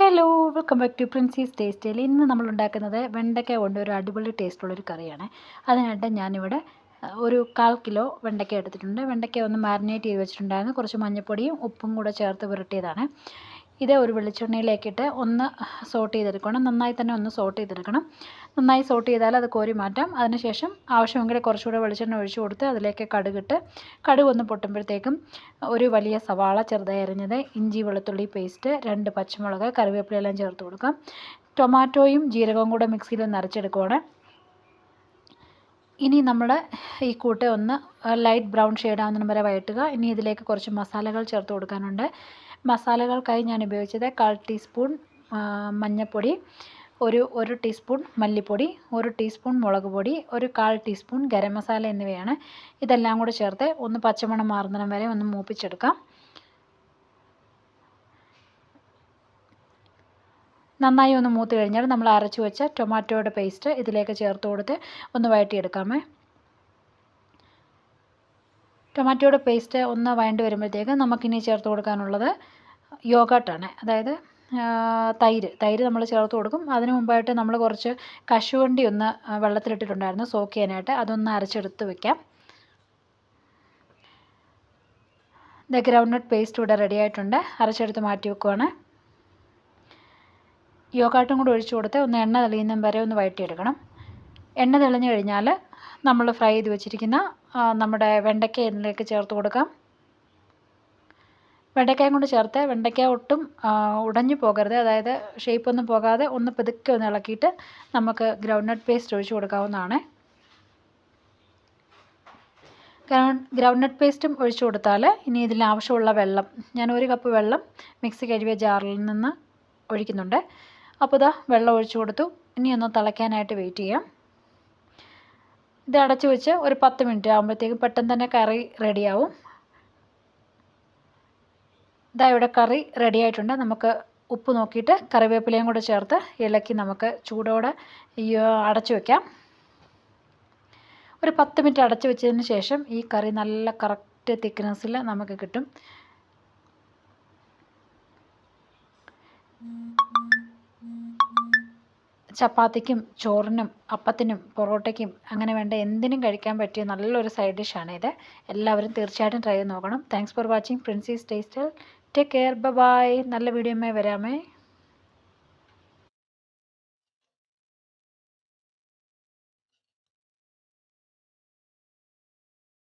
Hello welcome back to Princy's ടേസ്റ്റിൽ ഇന്ന് നമ്മൾ ഉണ്ടാക്കുന്നത് വെണ്ടയ്ക്ക കൊണ്ട് ഒരു അടിപൊളി ടേസ്റ്റുള്ളൊരു കറിയാണ്. അതിനായിട്ട് ഞാനിവിടെ ഒരു കാൽ കിലോ വെണ്ടയ്ക്ക എടുത്തിട്ടുണ്ട്. വെണ്ടയ്ക്ക ഒന്ന് മാരിനേറ്റ് ചെയ്ത് വെച്ചിട്ടുണ്ടായിരുന്നു. കുറച്ച് മഞ്ഞൾപ്പൊടിയും ഉപ്പും കൂടെ ചേർത്ത് പുരട്ടിയതാണ് ഇത് ഒരു വെളിച്ചെണ്ണയിലേക്കിട്ട് ഒന്ന് സോട്ട് ചെയ്തെടുക്കണം. നന്നായി തന്നെ ഒന്ന് സോട്ട് ചെയ്തെടുക്കണം. നന്നായി സോട്ട് ചെയ്താൽ അത് കോരി മാറ്റാം. അതിനുശേഷം ആവശ്യമെങ്കിൽ കുറച്ചുകൂടെ വെളിച്ചെണ്ണ ഒഴിച്ച് കൊടുത്ത് അതിലേക്ക് കടുകിട്ട് കടുക് ഒന്ന് പൊട്ടുമ്പോഴത്തേക്കും ഒരു വലിയ സവാള ചെറുതായി അരിഞ്ഞത് ഇഞ്ചി വെളുത്തുള്ളി പേസ്റ്റ് രണ്ട് പച്ചമുളക് കറിവേപ്പിലയെല്ലാം ചേർത്ത് കൊടുക്കാം. ടൊമാറ്റോയും ജീരകവും കൂടെ മിക്സിയിൽ ഒന്ന് അരച്ചെടുക്കുവാണ്. ഇനി നമ്മൾ ഈ കൂട്ട് ഒന്ന് ലൈറ്റ് ബ്രൗൺ ഷെയ്ഡ് ആവുന്നതിന് വരെ വഴറ്റുക. ഇനി ഇതിലേക്ക് കുറച്ച് മസാലകൾ ചേർത്ത് കൊടുക്കാനുണ്ട്. മസാലകൾക്കായി ഞാൻ ഉപയോഗിച്ചത് കാൽ ടീസ്പൂൺ മഞ്ഞൾപ്പൊടി ഒരു ഒരു ടീസ്പൂൺ മല്ലിപ്പൊടി ഒരു ടീസ്പൂൺ മുളക് പൊടി ഒരു കാൽ ടീസ്പൂൺ ഗരം മസാല എന്നിവയാണ്. ഇതെല്ലാം കൂടെ ചേർത്ത് ഒന്ന് പച്ചമണം മാറുന്നിടം വരെ ഒന്ന് മൂപ്പിച്ചെടുക്കാം. നന്നായി ഒന്ന് മൂത്ത് കഴിഞ്ഞാൽ നമ്മൾ അരച്ചു വെച്ച ടൊമാറ്റോയുടെ പേസ്റ്റ് ഇതിലേക്ക് ചേർത്ത് കൊടുത്ത് ഒന്ന് വഴറ്റിയെടുക്കാമേ. ടൊമാറ്റോയുടെ പേസ്റ്റ് ഒന്ന് വഴണ്ട് വരുമ്പോഴത്തേക്ക് നമുക്കിനി ചേർത്ത് കൊടുക്കാനുള്ളത് യോഗാട്ടാണ്. അതായത് തൈര്. തൈര് നമ്മൾ ചേർത്ത് കൊടുക്കും. അതിന് മുമ്പായിട്ട് നമ്മൾ കുറച്ച് കശുവണ്ടി ഒന്ന് വെള്ളത്തിലിട്ടിട്ടുണ്ടായിരുന്നു സോക്ക് ചെയ്യാനായിട്ട്. അതൊന്ന് അരച്ചെടുത്ത് വെക്കാം. ദ ഗ്രൗണ്ട്നട്ട് പേസ്റ്റ് ഇവിടെ റെഡി ആയിട്ടുണ്ട്. അരച്ചെടുത്ത് മാറ്റി വെക്കുവാണ്. യോഗാട്ടും കൂടി ഒഴിച്ചു കൊടുത്ത് ഒന്ന് എണ്ണ തെളിയുന്നതും വരെ ഒന്ന് വഴറ്റിയെടുക്കണം. എണ്ണ തെളിഞ്ഞു കഴിഞ്ഞാൽ നമ്മൾ ഫ്രൈ ചെയ്ത് വെച്ചിരിക്കുന്ന നമ്മുടെ വെണ്ടയ്ക്ക ഇതിലേക്ക് ചേർത്ത് കൊടുക്കാം. വെണ്ടയ്ക്കയും കൊണ്ട് ചേർത്ത് വെണ്ടയ്ക്ക ഒട്ടും ഉടഞ്ഞു പോകരുത്. അതായത് ഷേപ്പ് ഒന്നും പോകാതെ ഒന്ന് പതുക്കെ ഒന്ന് ഇളക്കിയിട്ട് നമുക്ക് ഗ്രൗണ്ട് നട്ട് പേസ്റ്റ് ഒഴിച്ചു കൊടുക്കാവുന്നതാണ്. ഗ്രൗണ്ട് ഗ്രൗണ്ട് നട്ട് പേസ്റ്റും ഒഴിച്ചു കൊടുത്താൽ ഇനി ഇതിൽ ആവശ്യമുള്ള വെള്ളം ഞാൻ ഒരു കപ്പ് വെള്ളം മിക്സി കഴുകിയ ജാറിൽ നിന്ന് ഒഴിക്കുന്നുണ്ട്. അപ്പോൾ ഇതാ വെള്ളം ഒഴിച്ചു കൊടുത്തു. ഇനി ഒന്ന് തിളയ്ക്കാനായിട്ട് വെയിറ്റ് ചെയ്യാം. ഇത് അടച്ചു വെച്ച് ഒരു പത്ത് മിനിറ്റ് ആകുമ്പോഴത്തേക്കും പെട്ടെന്ന് തന്നെ കറി റെഡിയാവും. ഇതാ ഇവിടെ കറി റെഡി ആയിട്ടുണ്ട്. നമുക്ക് ഉപ്പ് നോക്കിയിട്ട് കറിവേപ്പിലയും കൂടെ ചേർത്ത് ഇലക്കി നമുക്ക് ചൂടോടെ അടച്ചു വെക്കാം. ഒരു പത്ത് മിനിറ്റ് അടച്ചു വെച്ചതിന് ശേഷം ഈ കറി നല്ല കറക്റ്റ് തിക്നെസ്സിൽ നമുക്ക് കിട്ടും. ചപ്പാത്തിക്കും ചോറിനും അപ്പത്തിനും പൊറോട്ടയ്ക്കും അങ്ങനെ വേണ്ട എന്തിനും കഴിക്കാൻ പറ്റിയ നല്ലൊരു സൈഡ് ഡിഷാണ് ഇത്. എല്ലാവരും തീർച്ചയായിട്ടും ട്രൈ ചെയ്ത് നോക്കണം. താങ്ക്സ് ഫോർ വാച്ചിങ് പ്രിൻസീസ് ടേസ്റ്റൽ ടേക്ക് കെയർ ബൈ നല്ല വീഡിയോയുമായി വരാമേ.